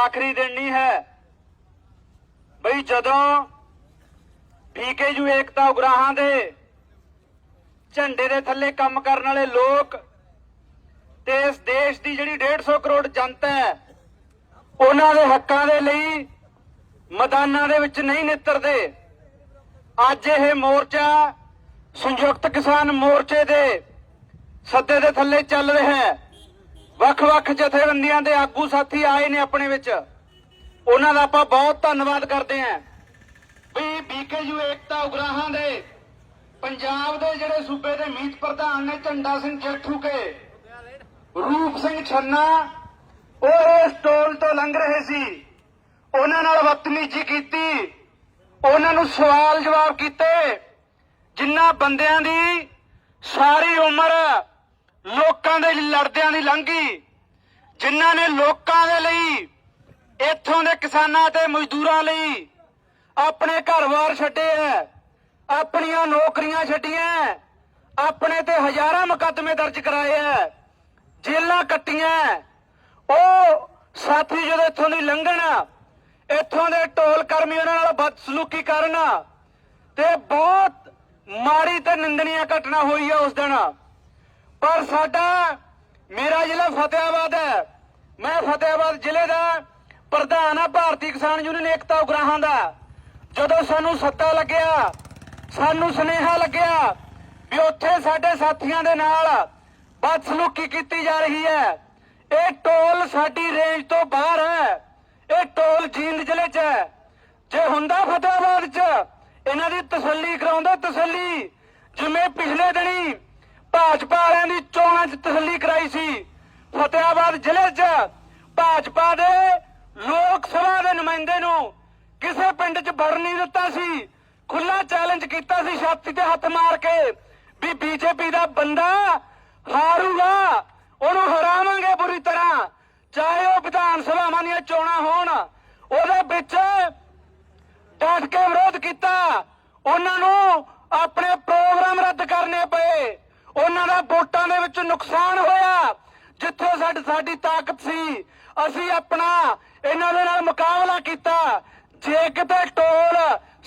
ਆਖਰੀ ਦਿਨ ਨਹੀਂ ਹੈ। ਬਈ ਜਦੋਂ ਬੀਕੇਯੂ ਏਕਤਾ ਉਗਰਾਹਾਂ ਦੇ ਝੰਡੇ ਦੇ ਥੱਲੇ ਕੰਮ ਕਰਨ ਵਾਲੇ ਲੋਕ ਤੇ ਇਸ ਦੇਸ਼ ਦੀ ਜਿਹੜੀ 150 ਕਰੋੜ ਜਨਤਾ ਹੈ, ਉਹਨਾਂ ਦੇ ਹੱਕਾਂ ਦੇ ਲਈ ਮੈਦਾਨਾਂ ਦੇ ਵਿੱਚ ਨਹੀਂ ਨਿੱਤਰਦੇ। ਅੱਜ ਇਹ ਮੋਰਚਾ ਸੰਯੁਕਤ ਕਿਸਾਨ ਮੋਰਚੇ ਦੇ ਸੱਦੇ ਦੇ ਥੱਲੇ ਚੱਲ ਰਿਹਾ ਹੈ। ਵੱਖ-ਵੱਖ ਜਥੇਬੰਦੀਆਂ ਦੇ ਆਗੂ ਸਾਥੀ ਆਏ ਨੇ ਆਪਣੇ ਵਿੱਚ। ਉਹਨਾਂ ਦਾ ਆਪਾਂ ਬਹੁਤ ਧੰਨਵਾਦ ਕਰਦੇ ਹਾਂ। ਵੀ ਬੀਕੇਯੂ ਏਕਤਾ ਉਗਰਾਹਾਂ ਦੇ ਪੰਜਾਬ ਦੇ ਜਿਹੜੇ ਸੂਬੇ ਦੇ ਮੀਤ ਪ੍ਰਧਾਨ ਨੇ ਝੰਡਾ ਸਿੰਘ ਜੇਠੂ ਕੇ, ਰੂਪ ਸਿੰਘ ਛੰਨਾ, ਉਹ ਇਸ ਟੋਲ ਤੋਂ ਲੰਘ ਰਹੇ ਸੀ। ਉਹਨਾਂ ਨਾਲ ਬਦਤਮੀਜ਼ੀ ਕੀਤੀ। ਉਹਨਾਂ ਨੂੰ ਸਵਾਲ ਜਵਾਬ ਕੀਤੇ। ਜਿਨ੍ਹਾਂ ਬੰਦਿਆਂ ਦੀ ਸਾਰੀ ਉਮਰ ਲੋਕਾਂ ਦੇ ਲੜਦਿਆਂ ਦੀ ਲੰਘੀ। ਜਿਨ੍ਹਾਂ ਨੇ ਲੋਕਾਂ ਦੇ ਲਈ, ਇੱਥੋਂ ਦੇ ਕਿਸਾਨਾਂ ਤੇ ਮਜ਼ਦੂਰਾਂ ਲਈ ਆਪਣੇ ਘਰ-ਬਾਰ ਛੱਡੇ ਐ, ਆਪਣੀਆਂ ਨੌਕਰੀਆਂ ਛੱਡੀਆਂ ਆਪਣੇ ਤੇ ਹਜ਼ਾਰਾਂ ਮੁਕੱਦਮੇ ਦਰਜ ਕਰਾਏ ਐ ਜੇਲਾਂ ਕੱਟੀਆਂ ਉਹ ਸਾਥੀ ਜਦੋਂ ਇੱਥੋਂ ਦੀ ਲੰਘਣ, ਇੱਥੋਂ ਦੇ ਢੋਲ ਕਰਮੀ ਉਹਨਾਂ ਨਾਲ ਬਦਸਲੂਕੀ ਕਰਨ ਤੇ ਬਹੁਤ ਮਾੜੀ ਤੇ ਨਿੰਦਣੀਆਂ ਘਟਨਾ ਹੋਈ ਹੈ ਉਸ ਦਿਨ। ਪਰ ਸਾਡਾ, ਮੇਰਾ ਜ਼ਿਲ੍ਹਾ ਫਤਿਆਬਾਦ ਹੈ। ਮੈਂ ਫਤਿਆਬਾਦ ਜ਼ਿਲ੍ਹੇ ਦਾ ਪ੍ਰਧਾਨ ਆ, ਭਾਰਤੀ ਕਿਸਾਨ ਯੂਨੀਅਨ ਏਕਤਾ ਉਗਰਾਹਾਂ ਦਾ। ਜਦੋਂ ਸਾਨੂੰ ਸੱਦਾ ਲੱਗਿਆ, ਸਾਨੂੰ ਸੁਨੇਹਾ ਲੱਗਿਆ ਵੀ ਉੱਥੇ ਸਾਡੇ ਸਾਥੀਆਂ ਦੇ ਨਾਲ ਬਦਸਲੂਕੀ ਕੀਤੀ ਜਾ ਰਹੀ ਹੈ। ਇਹ ਟੋਲ ਸਾਡੀ ਰੇਂਜ ਤੋਂ ਬਾਹਰ ਹੈ। ਇਹ ਟੋਲ ਜੀਂਦ ਜ਼ਿਲ੍ਹੇ 'ਚ ਹੈ। ਜੇ ਹੁੰਦਾ ਫਤਿਆਬਾਦ 'ਚ, ਇਹਨਾਂ ਦੀ ਤਸੱਲੀ ਕਰਾਉਂਦਾ ਤਸੱਲੀ। ਜਿਵੇਂ ਪਿਛਲੇ ਦਿਨੀ ਭਾਜਪਾ ਵਾਲਿਆਂ ਦੀ ਚੋਣਾਂ 'ਚ ਤਸੱਲੀ ਕਰਾਈ ਸੀ। ਫਤਿਆਬਾਦ ਜ਼ਿਲ੍ਹੇ 'ਚ ਭਾਜਪਾ ਦੇ ਲੋਕ ਸਭਾ ਦੇ ਨੁਮਾਇੰਦੇ ਨੂੰ ਕਿਸੇ ਪਿੰਡ 'ਚ ਵੜ ਨਹੀਂ ਦਿੱਤਾ ਸੀ। ਖੁੱਲਾ ਚੈਲੰਜ ਕੀਤਾ ਸੀ ਛਾਤੀ ਤੇ ਹੱਥ ਮਾਰ ਕੇ ਵੀ ਬੀਜੇਪੀ ਦਾ ਬੰਦਾ ਹਾਰੂਗਾ, ਉਹਨੂੰ ਹਰਾਵਾਂਗੇ ਬੁਰੀ ਤਰ੍ਹਾਂ। ਚਾਹੇ ਉਹ ਵਿਧਾਨ ਸਭਾਵਾਂ ਦੀਆਂ ਚੋਣਾਂ ਹੋਣ, ਉਹਦੇ ਵਿੱਚ ਡਟ ਕੇ ਵਿਰੋਧ ਕੀਤਾ। ਉਹਨਾਂ ਨੂੰ ਆਪਣੇ ਪ੍ਰੋਗਰਾਮ ਰੱਦ ਕਰਨੇ ਪਏ। ਉਹਨਾਂ ਦਾ ਵੋਟਾਂ ਦੇ ਵਿੱਚ ਨੁਕਸਾਨ ਹੋਇਆ। ਜਿੱਥੇ ਸਾਡੀ ਸਾਡੀ ਤਾਕਤ ਸੀ, ਅਸੀਂ ਆਪਣਾ ਇਹਨਾਂ ਦੇ ਨਾਲ ਮੁਕਾਬਲਾ ਕੀਤਾ। ਜੇ ਕਿਤੇ ਟੋਲ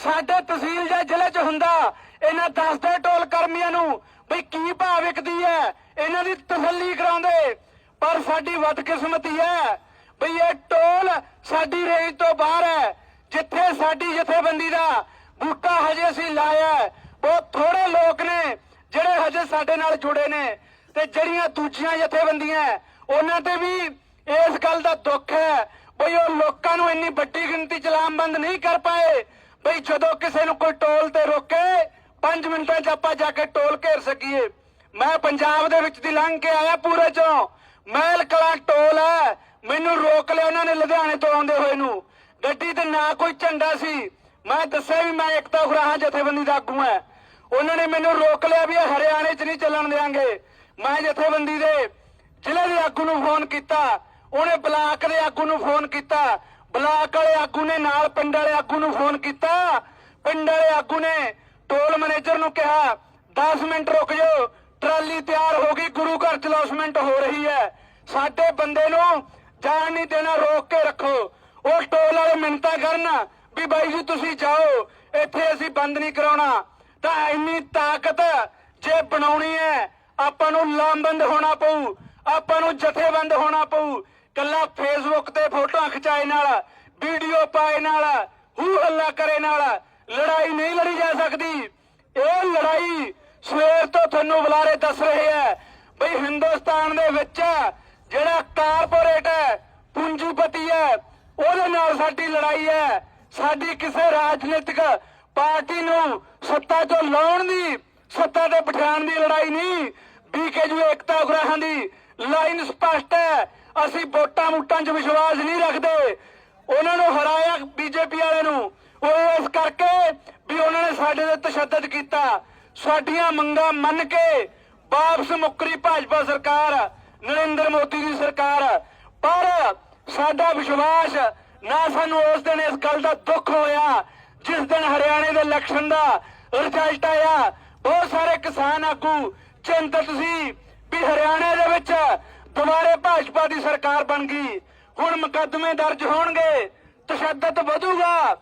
ਸਾਡੇ ਤਹਿਸੀਲ ਜਾਂ ਜ਼ਿਲ੍ਹੇ 'ਚ ਹੁੰਦਾ, ਇਹਨਾਂ ਦੱਸਦੇ ਟੋਲ ਕਰਮੀਆਂ ਨੂੰ ਵੀ ਕੀ ਭਾਅ ਵਿਕਦੀ ਹੈ, ਇਹਨਾਂ ਦੀ ਤਸੱਲੀ ਕਰਾਉਂਦੇ। ਪਰ ਸਾਡੀ ਬਦਕਿਸਮਤੀ ਹੈ ਵੀ ਇਹ ਟੋਲ ਸਾਡੀ ਰੇਂਜ ਤੋਂ ਬਾਹਰ ਹੈ। ਜਿੱਥੇ ਸਾਡੀ ਜਥੇਬੰਦੀ ਦਾ ਬੂਟਾ ਹਜੇ ਅਸੀਂ ਲਾਇਆ ਉਹ ਥੋੜੇ ਲੋਕ ਨੇ ਜਿਹੜੇ ਹਜੇ ਸਾਡੇ ਨਾਲ ਜੁੜੇ ਨੇ ਤੇ ਜਿਹੜੀਆਂ ਦੂਜੀਆਂ ਜਥੇਬੰਦੀਆਂ ਉਹਨਾਂ ਤੇ ਵੀ ਇਸ ਗੱਲ ਦਾ ਦੁੱਖ ਹੈ ਬਈ ਉਹ ਲੋਕਾਂ ਨੂੰ ਇੰਨੀ ਵੱਡੀ ਗਿਣਤੀ ਚ ਲਾਮਬੰਦ ਨਹੀਂ ਕਰ ਪਾਏ। ਬਈ ਜਦੋਂ ਕਿਸੇ ਨੂੰ ਕੋਈ ਟੋਲ ਤੇ ਰੋਕੇ 5 ਮਿੰਟਾਂ 'ਚ ਆਪਾਂ ਜਾ ਕੇ ਟੋਲ ਘੇਰ ਸਕੀਏ। ਮੈਂ ਪੰਜਾਬ ਦੇ ਵਿੱਚ ਦੀ ਲੰਘ ਕੇ ਆਇਆ ਪੂਰੇ ਚੋਂ। ਮਹਿਲ ਕਲਾ ਟੋਲ ਹੈ ਮੈਨੂੰ ਰੋਕ ਲਿਆ ਉਹਨਾਂ ਨੇ ਲੁਧਿਆਣੇ ਤੋਂ ਆਉਂਦੇ ਹੋਏ ਨੂੰ। ਗੱਡੀ ਤੇ ਨਾ ਕੋਈ ਝੰਡਾ ਸੀ। ਮੈਂ ਦੱਸਿਆ ਵੀ ਮੈਂ ਇੱਕ ਤਾਂ ਖੁਰਾਹਾਂ ਜਥੇਬੰਦੀ ਦਾ ਆਗੂ ਹਾਂ ਉਹਨਾਂ ਨੇ ਮੈਨੂੰ ਰੋਕ ਲਿਆ ਵੀ ਇਹ ਹਰਿਆਣੇ 'ਚ ਨਹੀਂ ਚੱਲਣ ਦੇਾਂਗੇ ਮੈਂ ਜਥੇਬੰਦੀ ਦੇ ਜ਼ਿਲ੍ਹੇ ਦੇ ਆਗੂ ਨੂੰ ਫੋਨ ਕੀਤਾ। ਉਹਨੇ ਬਲਾਕ ਦੇ ਆਗੂ ਨੂੰ ਫੋਨ ਕੀਤਾ। ਬਲਾਕ ਵਾਲੇ ਆਗੂ ਨੇ ਨਾਲ ਪਿੰਡ ਵਾਲੇ ਆਗੂ ਨੂੰ ਫੋਨ ਕੀਤਾ। ਪਿੰਡ ਵਾਲੇ ਆਗੂ ਨੇ ਟੋਲ ਮੈਨੇਜਰ ਨੂੰ ਕਿਹਾ 10 ਮਿੰਟ ਰੁਕ ਜਾਓ, ਟਰਾਲੀ ਤਿਆਰ ਹੋ ਗਈ, ਗੁਰੂ ਘਰ ਚ ਲੌਸਮੈਂਟ ਹੋ ਰਹੀ ਹੈ। ਸਾਡੇ ਬੰਦੇ ਨੂੰ ਜਾਣ ਨਹੀਂ ਦੇਣਾ, ਰੋਕ ਕੇ ਰੱਖੋ। ਉਹ ਟੋਲ ਵਾਲੇ ਮਿੰਤਾ ਕਰਨ ਵੀ ਬਾਈ ਜੀ ਤੁਸੀਂ ਜਾਓ, ਇੱਥੇ ਅਸੀਂ ਬੰਦ ਨਹੀਂ ਕਰਾਉਣਾ। ਤਾਂ ਇੰਨੀ ਤਾਕਤ ਜੇ ਬਣਾਉਣੀ ਹੈ, ਆਪਾਂ ਨੂੰ ਲਾਮਬੰਦ ਹੋਣਾ ਪਊ, ਆਪਾਂ ਨੂੰ ਜਥੇਬੰਦ ਹੋਣਾ ਪਊ। ਕੱਲਾ ਫੇਸਬੁੱਕ ਤੇ ਫੋਟੋਆਂ ਖਿਚਾਏ ਨਾਲ ਵੀਡੀਓ ਪਾਏ ਨਾਲ, ਹੂ ਹੱਲਾ ਕਰੇ ਨਾਲ, ਲੜਾਈ ਨਹੀਂ ਲੜੀ ਜਾ ਸਕਦੀ। ਇਹ ਲੜਾਈ ਸਵੇਰ ਤੋਂ ਤੁਹਾਨੂੰ ਬੁਲਾਰੇ ਦੱਸ ਰਹੇ ਹੈ। ਬਈ ਹਿੰਦੁਸਤਾਨ ਦੇ ਵਿੱਚ ਜਿਹੜਾ ਕਾਰਪੋਰੇਟ ਹੈ, ਪੂੰਜੀਪਤੀ ਹੈ, ਉਹਦੇ ਨਾਲ ਸਾਡੀ ਲੜਾਈ ਹੈ। ਸਾਡੀ ਕਿਸੇ ਰਾਜਨੀਤਿਕ ਪਾਰਟੀ ਨੂੰ ਸੱਤਾ ਤੋਂ ਲਾਉਣ ਦੀ, ਸੱਤਾ ਤੇ ਬਿਠਾਉਣ ਦੀ ਲੜਾਈ ਨਹੀਂ। ਬੀਕੇਯੂ ਏਕਤਾ ਉਗਰਾਹਾਂ ਦੀ ਲਾਈਨ ਸਪਸ਼ਟ ਹੈ। ਅਸੀਂ ਵੋਟਾਂ ਮੂਟਾਂ 'ਚ ਵਿਸ਼ਵਾਸ ਨਹੀਂ ਰੱਖਦੇ। ਉਹਨਾਂ ਨੂੰ ਹਰਾਇਆ ਬੀਜੇਪੀ ਵਾਲੇ ਨੂੰ। ਉਹ ਇਸ ਕਰਕੇ ਵੀ ਉਹਨਾਂ ਨੇ ਸਾਡੇ ਤੇ ਤਸ਼ੱਦਦ ਕੀਤਾ। ਸਾਡੀਆਂ ਮੰਗਾਂ ਮੰਨ ਕੇ ਵਾਪਸ ਮੁੱਕਰੀ ਭਾਜਪਾ ਸਰਕਾਰ, ਨਰਿੰਦਰ ਮੋਦੀ ਦੀ ਸਰਕਾਰ। ਪਰ ਸਾਡਾ ਵਿਸ਼ਵਾਸ ਨਾ ਸਾਨੂੰ ਉਸ ਦਿਨ ਇਸ ਗੱਲ ਦਾ ਦੁੱਖ ਹੋਇਆ ਜਿਸ ਦਿਨ ਹਰਿਆਣੇ ਦੇ ਇਲੈਕਸ਼ਨ ਦਾ ਰਿਜ਼ਲਟ ਆਇਆ। ਬਹੁਤ ਸਾਰੇ ਕਿਸਾਨ ਆਗੂ ਚਿੰਤਤ ਸੀ ਵੀ ਹਰਿਆਣੇ ਦੇ ਵਿੱਚ ਦੁਬਾਰੇ ਭਾਜਪਾ ਦੀ ਸਰਕਾਰ ਬਣ ਗਈ। ਹੁਣ ਮੁਕੱਦਮੇ ਦਰਜ ਹੋਣਗੇ, ਤਸ਼ੱਦਦ ਵਧੂਗਾ।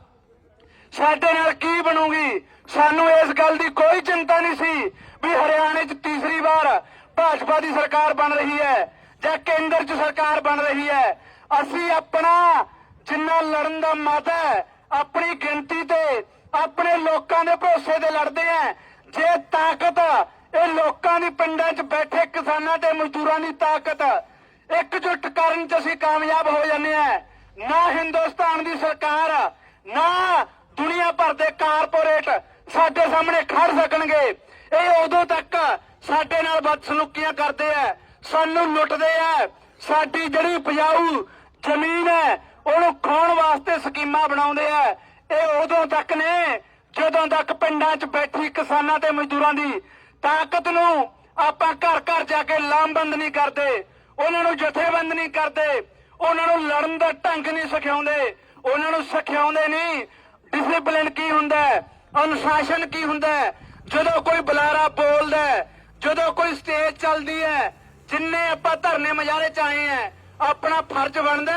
ਸਾਡੇ ਨਾਲ ਕੀ ਬਣੂਗੀ? ਸਾਨੂੰ ਇਸ ਗੱਲ ਦੀ ਕੋਈ ਚਿੰਤਾ ਨਹੀਂ ਸੀ ਵੀ ਹਰਿਆਣੇ 'ਚ ਤੀਸਰੀ ਵਾਰ ਭਾਜਪਾ ਦੀ ਸਰਕਾਰ ਬਣ ਰਹੀ ਹੈ ਜਾਂ ਕੇਂਦਰ 'ਚ ਸਰਕਾਰ ਬਣ ਰਹੀ ਹੈ। ਅਸੀਂ ਆਪਣਾ ਜਿੰਨਾ ਲੜਨ ਦਾ ਮਤ ਹੈ ਆਪਣੀ ਗਿਣਤੀ ਤੇ ਆਪਣੇ ਲੋਕਾਂ ਦੇ ਭਰੋਸੇ ਤੇ ਲੜਦੇ ਆ। ਜੇ ਤਾਕਤ ਇਹ ਲੋਕਾਂ ਦੀ ਪਿੰਡਾਂ 'ਚ ਬੈਠੇ ਕਿਸਾਨਾਂ ਤੇ ਮਜ਼ਦੂਰਾਂ ਦੀ ਤਾਕਤ ਇਕਜੁੱਟ ਕਰਨ 'ਚ ਅਸੀਂ ਕਾਮਯਾਬ ਹੋ ਜਾਂਦੇ ਆ। ਨਾ ਹਿੰਦੁਸਤਾਨ ਦੀ ਸਰਕਾਰ, ਨਾ ਦੁਨੀਆ ਭਰ ਦੇ ਕਾਰਪੋਰੇਟ ਸਾਡੇ ਸਾਹਮਣੇ ਖੜ ਸਕਣਗੇ। ਇਹ ਉਦੋਂ ਤੱਕ ਸਾਡੇ ਨਾਲ ਬਦਸਲੂਕੀਆਂ ਕਰਦੇ ਆ। ਸਾਨੂੰ ਲੁੱਟਦੇ ਆ। ਸਾਡੀ ਜਿਹੜੀ ਉਪਜਾਊ ਜ਼ਮੀਨ ਹੈ ਉਹਨੂੰ ਖਾਣ ਵਾਸਤੇ ਸਕੀਮਾਂ ਬਣਾਉਂਦੇ ਆ। ਇਹ ਉਦੋਂ ਤੱਕ ਨੇ ਜਦੋਂ ਤੱਕ ਪਿੰਡਾਂ 'ਚ ਬੈਠੀ ਕਿਸਾਨਾਂ ਤੇ ਮਜ਼ਦੂਰਾਂ ਦੀ ਤਾਕਤ ਨੂੰ ਆਪਾਂ ਘਰ ਘਰ ਜਾ ਕੇ ਲਾਮਬੰਦ ਨਹੀਂ ਕਰਦੇ ਉਹਨਾਂ ਨੂੰ ਜਥੇਬੰਦ ਨਹੀਂ ਕਰਦੇ ਉਹਨਾਂ ਨੂੰ ਲੜਨ ਦਾ ਢੰਗ ਨਹੀਂ ਸਿਖਾਉਂਦੇ ਉਹਨਾਂ ਨੂੰ ਸਿਖਾਉਂਦੇ ਨਹੀਂ। ਡਿਸਪਲਿਨ ਕੀ ਹੁੰਦਾ ਅਨੁਸ਼ਾਸਨ ਕੀ ਹੁੰਦਾ ਹੈ? ਜਦੋਂ ਕੋਈ ਬੁਲਾਰਾ ਬੋਲਦਾ ਹੈ, ਜਦੋਂ ਕੋਈ ਸਟੇਜ ਚੱਲਦੀ ਹੈ ਜਿੰਨੇ ਆਪਾਂ ਧਰਨੇ ਮਜਾਰੇ ਚ ਆਏ ਆ ਆਪਣਾ ਫਰਜ਼ ਬਣਦਾ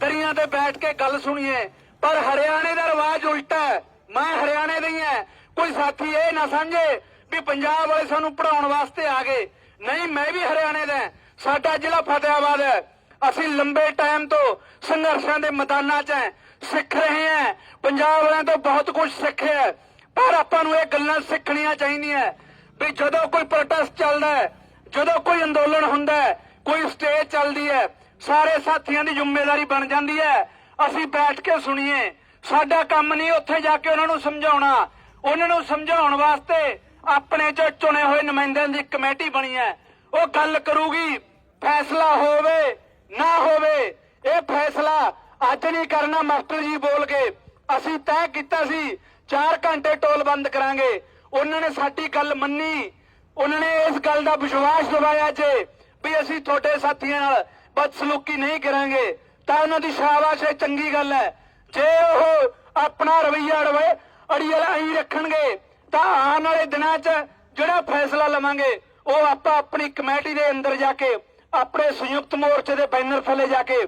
ਦਰੀਆਂ ਤੇ ਬੈਠ ਕੇ ਗੱਲ ਸੁਣੀਏ, ਪਰ ਹਰਿਆਣੇ ਦਾ ਰਿਵਾਜ ਉਲਟਾ ਹੈ। ਮੈਂ ਹਰਿਆਣੇ ਦੀ ਹਾਂ ਕੋਈ ਸਾਥੀ ਇਹ ਨਾ ਸਮਝੇ ਵੀ ਪੰਜਾਬ ਵਾਲੇ ਸਾਨੂੰ ਪੜਾਉਣ ਵਾਸਤੇ ਆ ਗਏ। ਨਹੀਂ, ਮੈਂ ਵੀ ਹਰਿਆਣੇ ਦਾ ਸਾਡਾ ਜ਼ਿਲ੍ਹਾ ਫਤਿਆਬਾਦ ਹੈ। ਅਸੀਂ ਲੰਬੇ ਟਾਈਮ ਤੋਂ ਸੰਘਰਸ਼ਾਂ ਦੇ ਮੈਦਾਨਾਂ 'ਚ ਹੈ। ਸਿੱਖ ਰਹੇ ਹਾਂ। ਪੰਜਾਬ ਵਾਲਿਆਂ ਤੋਂ ਬਹੁਤ ਕੁਝ ਸਿੱਖਿਆ ਪਰ ਆਪਾਂ ਨੂੰ ਇਹ ਗੱਲਾਂ ਸਿੱਖਣੀਆਂ ਚਾਹੀਦੀਆਂ ਵੀ ਜਦੋਂ ਕੋਈ ਪ੍ਰੋਟੈਸਟ ਚੱਲਦਾ ਹੈ, ਜਦੋਂ ਕੋਈ ਅੰਦੋਲਨ ਹੁੰਦਾ ਹੈ, ਕੋਈ ਸਟੇਜ ਚੱਲਦੀ ਹੈ ਸਾਰੇ ਸਾਥੀਆਂ ਦੀ ਜ਼ਿੰਮੇਵਾਰੀ ਬਣ ਜਾਂਦੀ ਹੈ। ਅਸੀਂ ਬੈਠ ਕੇ ਸੁਣੀਏ। ਸਾਡਾ ਕੰਮ ਨਹੀਂ ਉੱਥੇ ਜਾ ਕੇ ਉਹਨਾਂ ਨੂੰ ਸਮਝਾਉਣਾ। ਉਹਨਾਂ ਨੂੰ ਸਮਝਾਉਣ ਵਾਸਤੇ ਆਪਣੇ ਚੋਂ ਚੁਣੇ ਹੋਏ ਨੁਮਾਇੰਦਿਆਂ ਦੀ ਕਮੇਟੀ ਬਣੀ ਹੈ। ਉਹ ਗੱਲ ਕਰੂਗੀ, ਫੈਸਲਾ ਹੋਵੇ, ਨਾ ਹੋਵੇ, ਇਹ ਫੈਸਲਾ ਅੱਜ ਨਹੀਂ ਕਰਨਾ, ਮਾਸਟਰ ਜੀ ਬੋਲ ਕੇ। ਅਸੀਂ ਤੈਅ ਕੀਤਾ ਸੀ 4 ਘੰਟੇ ਟੋਲ ਬੰਦ ਕਰਾਂਗੇ। ਉਹਨਾਂ ਨੇ ਸਾਡੀ ਗੱਲ ਮੰਨੀ। ਉਹਨਾਂ ਨੇ ਇਸ ਗੱਲ ਦਾ ਵਿਸ਼ਵਾਸ ਦਿਵਾਇਆ ਜੇ ਵੀ ਅਸੀਂ ਤੁਹਾਡੇ ਸਾਥੀਆਂ ਨਾਲ ਬਦਸਲੂਕੀ ਨਹੀਂ ਕਰਾਂਗੇ, ਤਾਂ ਉਹਨਾਂ ਦੀ ਸ਼ਾਬਾਸ਼ ਹੈ ਚੰਗੀ ਗੱਲ ਹੈ। ਜੇ ਉਹ ਆਪਣਾ ਰਵਈਆ ਅੜਵੇ, ਅੜੀਅਲ ਐਂ ਰੱਖਣਗੇ, ਤਾਂ ਆਉਣ ਵਾਲੇ ਦਿਨਾਂ 'ਚ ਜਿਹੜਾ ਫੈਸਲਾ ਲਵਾਂਗੇ, ਉਹ ਆਪਾਂ ਆਪਣੀ ਕਮੇਟੀ ਦੇ ਅੰਦਰ ਜਾ ਕੇ, ਆਪਣੇ ਸੰਯੁਕਤ ਮੋਰਚੇ ਦੇ ਬੈਨਰ ਥੱਲੇ ਜਾ ਕੇ,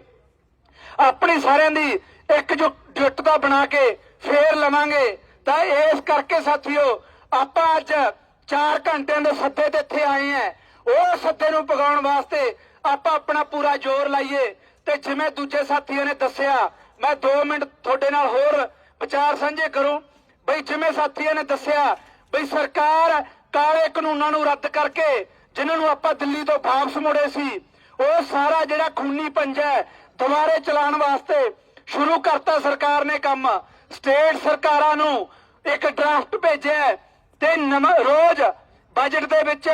ਆਪਣੀ ਸਾਰਿਆਂ ਦੀ ਇੱਕ ਜੁੱਟਤਾ ਬਣਾ ਕੇ ਫੇਰ ਲਵਾਂਗੇ। ਤਾਂ ਇਸ ਕਰਕੇ ਸਾਥੀਓ, ਆਪਾਂ ਅੱਜ 4 ਘੰਟਿਆਂ ਦੇ ਸੱਦੇ ਤੇ ਇੱਥੇ ਆਏ ਆ ਉਹ ਸੱਦੇ ਨੂੰ ਪਗਾਉਣ ਵਾਸਤੇ ਆਪਾਂ ਆਪਣਾ ਪੂਰਾ ਜ਼ੋਰ ਲਾਈਏ ਤੇ ਜਿਵੇਂ ਦੂਜੇ ਸਾਥੀਆਂ ਨੇ ਦੱਸਿਆ, ਮੈਂ 2 ਮਿੰਟ ਤੁਹਾਡੇ ਨਾਲ ਹੋਰ ਵਿਚਾਰ ਸਾਂਝੇ ਕਰੂੰ। ਬਈ ਜਿਵੇਂ ਸਾਥੀਆਂ ਨੇ ਦੱਸਿਆ, ਬਈ ਸਰਕਾਰ ਕਾਲੇ ਕਾਨੂੰਨਾਂ ਨੂੰ ਰੱਦ ਕਰਕੇ, ਜਿਨ੍ਹਾਂ ਨੂੰ ਆਪਾਂ ਦਿੱਲੀ ਤੋਂ ਵਾਪਸ ਮੋੜੇ ਸੀ, ਉਹ ਸਾਰਾ ਜਿਹੜਾ ਖੂਨੀ ਪੰਜਾ ਦੁਬਾਰੇ ਚਲਾਉਣ ਵਾਸਤੇ ਸ਼ੁਰੂ ਕਰਤਾ ਸਰਕਾਰ ਨੇ ਕੰਮ। ਸਟੇਟ ਸਰਕਾਰਾਂ ਨੂੰ ਇੱਕ ਡਰਾਫਟ ਭੇਜਿਆ ਤੇ ਨਵਾਂ ਰੋਜ਼ ਬਜਟ ਦੇ ਵਿੱਚ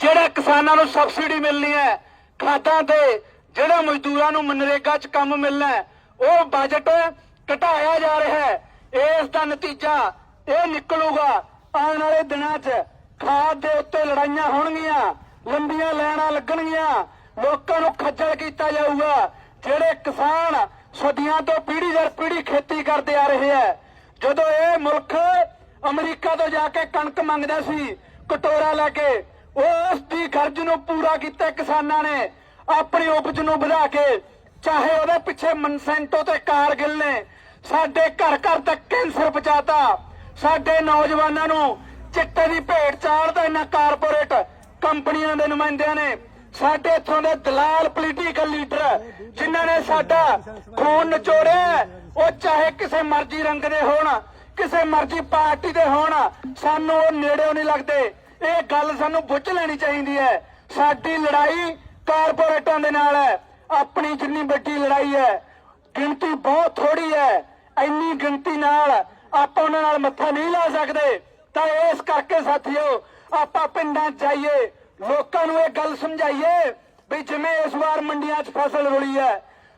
ਜਿਹੜਾ ਕਿਸਾਨਾਂ ਨੂੰ ਸਬਸਿਡੀ ਮਿਲਣੀ ਹੈ ਖਾਦਾਂ ਤੇ ਜਿਹੜਾ ਮਜ਼ਦੂਰਾਂ ਨੂੰ ਮਨਰੇਗਾ 'ਚ ਕੰਮ ਮਿਲਣਾ ਹੈ, ਉਹ ਬਜਟ ਘਟਾਇਆ ਜਾ ਰਿਹਾ ਹੈ। ਇਸ ਦਾ ਨਤੀਜਾ ਇਹ ਨਿਕਲੂਗਾ ਆਉਣ ਵਾਲੇ ਦਿਨਾਂ 'ਚ। ਖਾਦ ਦੇ ਉੱਤੇ ਲੜਾਈਆਂ ਹੋਣਗੀਆਂ ਲੰਬੀਆਂ ਲੈਣਾ ਲੱਗਣਗੀਆਂ ਲੋਕਾਂ ਨੂੰ ਖੱਜਲ ਕੀਤਾ ਜਾਊਗਾ। ਜਿਹੜੇ ਕਿਸਾਨ ਸਦੀਆਂ ਤੋਂ ਪੀੜ੍ਹੀ ਦਰ ਪੀੜ੍ਹੀ ਖੇਤੀ ਕਰਦੇ ਆ ਰਹੇ ਹੈ ਜਦੋਂ ਇਹ ਮੁਲਕ ਅਮਰੀਕਾ ਤੋਂ ਜਾ ਕੇ ਕਣਕ ਮੰਗਦਾ ਸੀ ਕਟੋਰਾ ਲੈ ਕੇ ਉਸ ਦੀ ਖਰਜ ਨੂੰ ਪੂਰਾ ਕੀਤਾ ਕਿਸਾਨਾਂ ਨੇ। ਆਪਣੀ ਉਪਜ ਨੂੰ ਵਧਾ ਕੇ, ਚਾਹੇ ਉਹਦੇ ਪਿੱਛੇ ਮਨਸੈਂਟੋ ਤੇ ਕਾਰਗਿਲ ਨੇ, ਸਾਡੇ ਘਰ ਘਰ ਤੱਕ ਕੈਂਸਰ ਪਹੁੰਚਾਤਾ। ਸਾਡੇ ਨੌਜਵਾਨਾਂ ਨੂੰ ਚਿੱਟੇ ਦੀ ਭੇਟ ਚਾੜਦਾ ਇਹਨਾਂ ਕਾਰਪੋਰੇਟ ਕੰਪਨੀਆਂ ਦੇ ਨੁਮਾਇੰਦਿਆਂ ਨੇ। ਸਾਡੇ ਇਥੋਂ ਦੇ ਦਲਾਲ ਪੋਲੀਟੀਕਲ ਲੀਡਰ ਜਿਨ੍ਹਾਂ ਨੇ ਸਾਡਾ ਖੂਨ ਨਚੋੜਿਆ ਉਹ ਚਾਹੇ ਕਿਸੇ ਮਰਜ਼ੀ ਰੰਗ ਦੇ ਹੋਣ, ਕਿਸੇ ਮਰਜ਼ੀ ਪਾਰਟੀ ਦੇ ਹੋਣ, ਸਾਨੂੰ ਉਹ ਨੇੜਿਓਂ ਨਹੀਂ ਲੱਗਦੇ। ਇਹ ਗੱਲ ਸਾਨੂੰ ਬੁੱਝ ਲੈਣੀ ਚਾਹੀਦੀ ਹੈ। ਸਾਡੀ ਲੜਾਈ ਕਾਰਪੋਰੇਟਾਂ ਦੇ ਨਾਲ ਹੈ। ਆਪਣੀ ਜਿੰਨੀ ਵੱਡੀ ਲੜਾਈ ਹੈ, ਗਿਣਤੀ ਬਹੁਤ ਥੋੜੀ ਹੈ। ਇੰਨੀ ਗਿਣਤੀ ਨਾਲ ਆਪਾਂ ਉਹਨਾਂ ਨਾਲ ਮੱਥਾ ਨਹੀਂ ਲਾ ਸਕਦੇ। ਤਾਂ ਇਸ ਕਰਕੇ ਸਾਥੀਓ, ਆਪਾਂ ਪਿੰਡਾਂ 'ਚ ਜਾਈਏ, ਲੋਕਾਂ ਨੂੰ ਇਹ ਗੱਲ ਸਮਝਾਈਏ ਵੀ ਜਿਵੇਂ ਇਸ ਵਾਰ ਮੰਡੀਆਂ 'ਚ ਫਸਲ ਰੁਲੀ ਹੈ,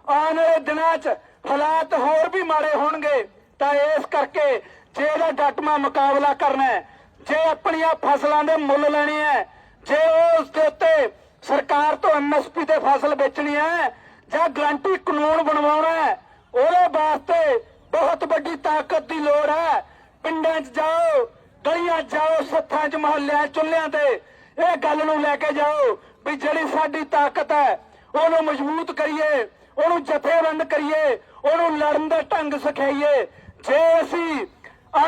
ਆਉਣ ਵਾਲੇ ਦਿਨਾਂ 'ਚ ਹਾਲਾਤ ਹੋਰ ਵੀ ਮਾੜੇ ਹੋਣਗੇ। ਤਾਂ ਇਸ ਕਰਕੇ ਜੇ ਇਹਦਾ ਡਟਮਾ ਮੁਕਾਬਲਾ ਕਰਨਾ ਹੈ ਜੇ ਆਪਣੀਆਂ ਫਸਲਾਂ ਦੇ ਮੁੱਲ ਲੈਣੇ ਹੈ ਜੇ ਉਸ ਦੇ ਉੱਤੇ ਸਰਕਾਰ ਤੋਂ ਐਮਐਸਪੀ ਤੇ ਫਸਲ ਵੇਚਣੀ ਹੈ ਜਾਂ ਗਰੰਟੀ ਕਾਨੂੰਨ ਬਣਵਾਉਣਾ ਹੈ ਉਹਦੇ ਵਾਸਤੇ ਬਹੁਤ ਵੱਡੀ ਤਾਕਤ ਦੀ ਲੋੜ ਹੈ ਪਿੰਡਾਂ 'ਚ ਜਾਓ, ਗਲੀਆਂ 'ਚ ਜਾਓ, ਸੱਥਾਂ 'ਚ ਮੁਹੱਲਿਆਂ 'ਚ, ਚੁੱਲ੍ਹਿਆਂ ਤੇ ਇਹ ਗੱਲ ਨੂੰ ਲੈ ਕੇ ਜਾਓ ਵੀ ਜਿਹੜੀ ਸਾਡੀ ਤਾਕਤ ਹੈ ਉਹਨੂੰ ਮਜ਼ਬੂਤ ਕਰੀਏ, ਉਹਨੂੰ ਜਥੇਬੰਦ ਕਰੀਏ, ਉਹਨੂੰ ਲੜਨ ਦਾ ਢੰਗ ਸਿਖਾਈਏ। ਜੇ ਅਸੀਂ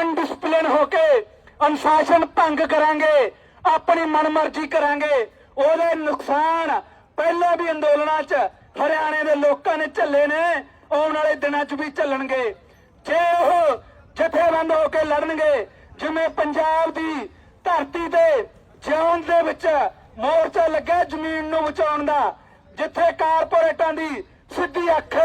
ਅਨਡਿਸਪਲਿਨ ਹੋ ਕੇ ਅਨੁਸ਼ਾਸਨ ਭੰਗ ਕਰਾਂਗੇ, ਆਪਣੀ ਮਨਮਰਜ਼ੀ ਕਰਾਂਗੇ। ਉਹਦੇ ਨੁਕਸਾਨ ਪਹਿਲਾਂ ਵੀ ਅੰਦੋਲਨਾਂ 'ਚ ਹਰਿਆਣੇ ਦੇ ਲੋਕਾਂ ਨੇ ਝੱਲੇ ਨੇ, ਆਉਣ ਵਾਲੇ ਦਿਨਾਂ 'ਚ ਵੀ ਝੱਲਣਗੇ। ਜੇ ਉਹ ਜਥੇਬੰਦ ਹੋ ਕੇ ਲੜਨਗੇ, ਜਿਵੇਂ ਪੰਜਾਬ ਦੀ ਧਰਤੀ ਤੇ ਜਿਉਣ ਦੇ ਵਿੱਚ ਮੋਰਚਾ ਲੱਗਾ ਜ਼ਮੀਨ ਨੂੰ ਬਚਾਉਣ ਦਾ, ਜਿੱਥੇ ਕਾਰਪੋਰੇਟਾਂ ਦੀ ਸਿੱਧੀ ਅੱਖ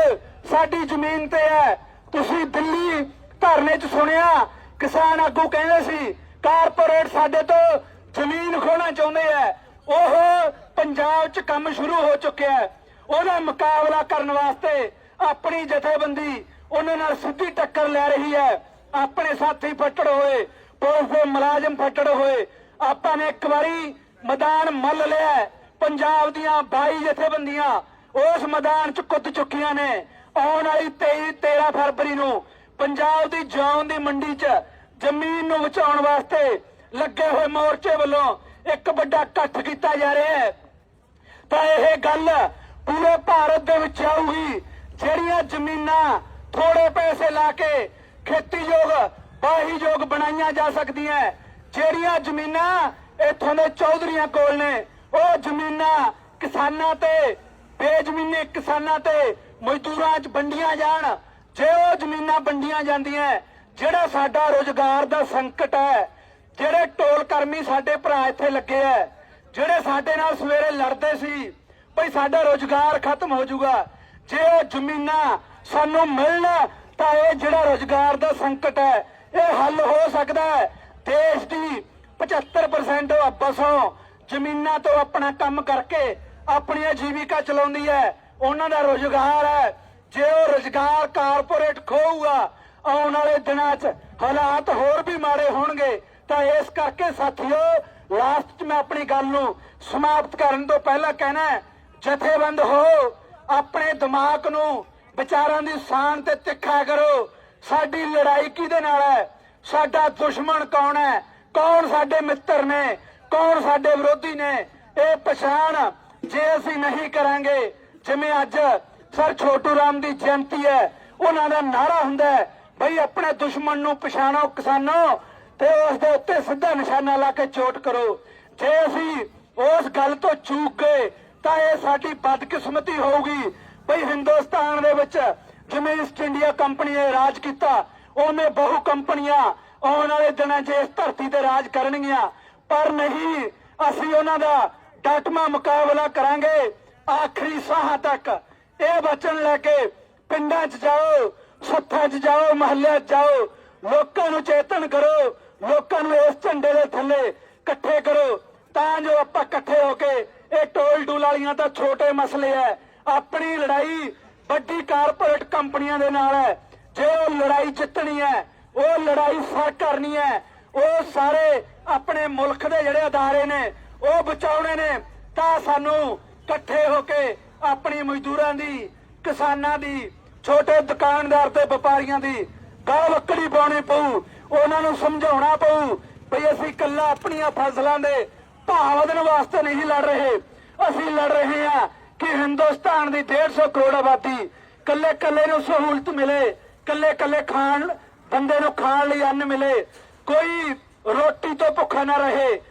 ਸਾਡੀ ਜ਼ਮੀਨ ਤੇ ਹੈ। ਤੁਸੀਂ ਦਿੱਲੀ ਧਰਨੇ 'ਚ ਸੁਣਿਆ, ਕਿਸਾਨ ਆਗੂ ਕਹਿੰਦੇ ਸੀ ਕਾਰਪੋਰੇਟ ਸਾਡੇ ਤੋਂ ਜ਼ਮੀਨ ਖੋਣਾ ਚਾਹੁੰਦੇ ਆ। ਉਹ ਪੰਜਾਬ 'ਚ ਕੰਮ ਸ਼ੁਰੂ ਹੋ ਚੁੱਕਿਆ ਹੈ। ਉਹਦਾ ਮੁਕਾਬਲਾ ਕਰਨ ਵਾਸਤੇ ਆਪਣੀ ਜਥੇਬੰਦੀ ਉਹਨਾਂ ਨਾਲ ਸਿੱਧੀ ਟੱਕਰ ਲੈ ਰਹੀ ਹੈ। ਆਪਣੇ ਸਾਥੀ ਫੱਟੜ ਹੋਏ, ਪੁਲਿਸ ਦੇ ਮੁਲਾਜ਼ਮ ਫੱਟੜ ਹੋਏ, ਆਪਾਂ ਨੇ ਇੱਕ ਵਾਰੀ ਮੈਦਾਨ ਮੱਲ ਲਿਆ ਪੰਜਾਬ ਦੀਆਂ 22 ਜਥੇਬੰਦੀਆਂ ਉਸ ਮੈਦਾਨ 'ਚ ਕੁੱਦ ਚੁੱਕੀਆਂ ਨੇ। ਆਉਣ ਵਾਲੀ 23 13 ਫਰਵਰੀ ਨੂੰ ਪੰਜਾਬ ਦੀ ਜੌਨ ਦੀ ਮੰਡੀ 'ਚ ਜ਼ਮੀਨ ਨੂੰ ਬਚਾਉਣ ਵਾਸਤੇ ਲੱਗੇ ਹੋਏ ਮੋਰਚੇ ਵੱਲੋਂ ਇੱਕ ਵੱਡਾ ਇਕੱਠ ਕੀਤਾ ਜਾ ਰਿਹਾ ਹੈ। ਤਾਂ ਇਹ ਗੱਲ ਪੂਰੇ ਭਾਰਤ ਦੇ ਵਿੱਚ ਆਊਗੀ। ਜਿਹੜੀਆਂ ਜ਼ਮੀਨਾਂ ਥੋੜੇ ਪੈਸੇ ਲਾ ਕੇ ਖੇਤੀਯੋਗ ਵਾਹੀਯੋਗ ਬਣਾਈਆਂ ਜਾ ਸਕਦੀਆਂ ਜਿਹੜੀਆਂ ਜ਼ਮੀਨਾਂ ਇੱਥੋਂ ਦੇ ਚੌਧਰੀਆਂ ਕੋਲ ਨੇ, ਉਹ ਜ਼ਮੀਨਾਂ ਕਿਸਾਨਾਂ ਤੇ, ਬੇਜ਼ਮੀਨੇ ਕਿਸਾਨਾਂ ਤੇ ਮਜ਼ਦੂਰਾਂ 'ਚ ਵੰਡੀਆਂ ਜਾਣ। ਜੇ ਉਹ ਜ਼ਮੀਨਾਂ ਵੰਡੀਆਂ ਜਾਂਦੀਆਂ ਜਿਹੜਾ ਸਾਡਾ ਰੋਜ਼ਗਾਰ ਦਾ ਸੰਕਟ ਹੈ, ਜਿਹੜੇ ਟੋਲ ਕਰਮੀ ਸਾਡੇ ਭਰਾ ਇੱਥੇ ਲੱਗੇ ਐ ਜਿਹੜੇ ਸਾਡੇ ਨਾਲ ਸਵੇਰੇ ਲੜਦੇ ਸੀ ਭਈ ਸਾਡਾ ਰੋਜ਼ਗਾਰ ਖਤਮ ਹੋ ਜਾਊਗਾ, ਜੇ ਉਹ ਜ਼ਮੀਨਾਂ ਸਾਨੂੰ ਮਿਲਣ, ਤਾਂ ਇਹ ਜਿਹੜਾ ਰੋਜ਼ਗਾਰ ਦਾ ਸੰਕਟ ਹੈ, ਇਹ ਹੱਲ ਹੋ ਸਕਦਾ ਹੈ। ਦੇਸ਼ ਦੀ 75% ਆਬਾਸੋਂ ਜ਼ਮੀਨਾਂ ਤੋਂ ਆਪਣਾ ਕੰਮ ਕਰਕੇ ਆਪਣੀ ਜੀਵਿਕਾ ਚਲਾਉਂਦੀ ਹੈ, ਉਹਨਾਂ ਦਾ ਰੋਜ਼ਗਾਰ ਹੈ। ਜੇ ਉਹ ਰੋਜ਼ਗਾਰ ਕਾਰਪੋਰੇਟ ਖੋਊਗਾ ਆਉਣ ਵਾਲੇ ਦਿਨਾਂ 'ਚ ਹਾਲਾਤ ਹੋਰ ਵੀ ਮਾੜੇ ਹੋਣਗੇ, ਤਾਂ ਇਸ ਕਰਕੇ ਸਾਥੀਓ ਲਾਸਟ 'ਚ ਮੈਂ ਆਪਣੀ ਗੱਲ ਨੂੰ ਸਮਾਪਤ ਕਰਨ ਤੋਂ ਪਹਿਲਾਂ ਕਹਿਣਾ ਜਥੇਬੰਦ ਹੋ, ਆਪਣੇ ਦਿਮਾਗ ਨੂੰ ਵਿਚਾਰਾਂ ਦੀ ਸ਼ਾਨ ਤੇ ਤਿੱਖਾ ਕਰੋ। ਸਾਡੀ ਲੜਾਈ ਕਿਹਦੇ ਨਾਲ ਹੈ? ਸਾਡਾ ਦੁਸ਼ਮਣ ਕੌਣ ਹੈ? ਕੌਣ ਸਾਡੇ ਮਿੱਤਰ ਨੇ? ਕੌਣ ਸਾਡੇ ਵਿਰੋਧੀ ਨੇ? ਇਹ ਪਛਾਣ ਜੇ ਅਸੀਂ ਨਹੀਂ ਕਰਾਂਗੇ, ਜਿਵੇਂ ਅੱਜ ਸਰ ਛੋਟੂ ਰਾਮ ਦੀ ਜਯੰਤੀ ਹੈ, ਉਹਨਾਂ ਦਾ ਨਾਰਾ ਹੁੰਦਾ ਹੈ ਬਈ ਆਪਣੇ ਦੁਸ਼ਮਣ ਨੂੰ ਪਛਾਣੋ ਕਿਸਾਨੋ, ਤੇ ਉਸ ਦੇ ਉੱਤੇ ਸਿੱਧਾ ਨਿਸ਼ਾਨਾ ਲਾ ਕੇ ਚੋਟ ਕਰੋ। ਜੇ ਅਸੀਂ ਉਸ ਗੱਲ ਤੋਂ ਚੂਕ ਗਏ, ਤਾਂ ਇਹ ਸਾਡੀ ਬਦਕਿਸਮਤੀ ਹੋਊਗੀ। ਬਈ ਹਿੰਦੁਸਤਾਨ ਦੇ ਵਿੱਚ ਜਿਵੇਂ ਈਸਟ ਇੰਡੀਆ ਕੰਪਨੀ ਨੇ ਰਾਜ ਕੀਤਾ, ਉਹਨੇ ਬਹੁ ਕੰਪਨੀਆਂ ਆਉਣ ਵਾਲੇ ਦਿਨਾਂ 'ਚ ਇਸ ਧਰਤੀ ਤੇ ਰਾਜ ਕਰਨਗੀਆਂ। ਪਰ ਨਹੀਂ, ਅਸੀਂ ਉਹਨਾਂ ਦਾ ਡਟਮਾ ਮੁਕਾਬਲਾ ਕਰਾਂਗੇ, ਆਖਰੀ ਸਾਹ ਤੱਕ। ਇਹ ਵਚਨ ਲੈ ਕੇ ਪਿੰਡਾਂ 'ਚ ਜਾਓ ਸੱਥਾਂ 'ਚ ਜਾਓ, ਮਹੱਲਿਆਂ 'ਚ ਜਾਓ। ਲੋਕਾਂ ਨੂੰ ਚੇਤਨ ਕਰੋ। ਲੋਕਾਂ ਨੂੰ ਇਸ ਝੰਡੇ ਦੇ ਥੱਲੇ ਇਕੱਠੇ ਕਰੋ। ਤਾਂ ਜੋ ਆਪਾਂ ਇਕੱਠੇ ਹੋ ਕੇ ਇਹ ਟੋਲ ਟੂਲ ਵਾਲੀਆਂ ਤਾਂ ਛੋਟੇ ਮਸਲੇ ਐ। ਆਪਣੀ ਲੜਾਈ ਵੱਡੀ ਕਾਰਪੋਰੇਟ ਕੰਪਨੀਆਂ ਦੇ ਨਾਲ ਹੈ ਜੇ ਉਹ ਲੜਾਈ ਜਿੱਤਣੀ ਹੈ ਉਹ ਲੜਾਈ ਫ਼ਰਕ ਕਰਨੀ ਹੈ ਉਹ ਸਾਰੇ ਆਪਣੇ ਮੁਲਕ ਦੇ ਜਿਹੜੇ ਅਦਾਰੇ ਨੇ, ਉਹ ਬਚਾਉਣੇ ਨੇ। ਤਾਂ ਸਾਨੂੰ ਇਕੱਠੇ ਹੋ ਕੇ ਆਪਣੀ ਮਜ਼ਦੂਰਾਂ ਦੀ, ਕਿਸਾਨਾਂ ਦੀ ਛੋਟੇ ਦੁਕਾਨਦਾਰ ਤੇ ਵਪਾਰੀਆਂ ਦੀ ਗਾਹ ਲੱਕੜੀ ਪਾਉਣੀ ਪਊ, ਉਹਨਾਂ ਨੂੰ ਸਮਝਾਉਣਾ ਪਊ ਵੀ ਅਸੀਂ ਕੱਲਾ ਆਪਣੀਆਂ ਫਸਲਾਂ ਦੇ ਭਾਅ ਵਧਣ ਵਾਸਤੇ ਨਹੀਂ ਲੜ ਰਹੇ। ਅਸੀਂ ਲੜ ਰਹੇ ਹਾਂ ਕਿ ਹਿੰਦੁਸਤਾਨ ਦੀ 150 ਕਰੋੜ ਆਬਾਦੀ ਕੱਲੇ ਕੱਲੇ ਨੂੰ ਸਹੂਲਤ ਮਿਲੇ ਕੱਲੇ ਕੱਲੇ ਖਾਣ, ਬੰਦੇ ਨੂੰ ਖਾਣ ਲਈ ਅੰਨ ਮਿਲੇ, ਕੋਈ ਰੋਟੀ ਤੋਂ ਭੁੱਖਾ ਨਾ ਰਹੇ।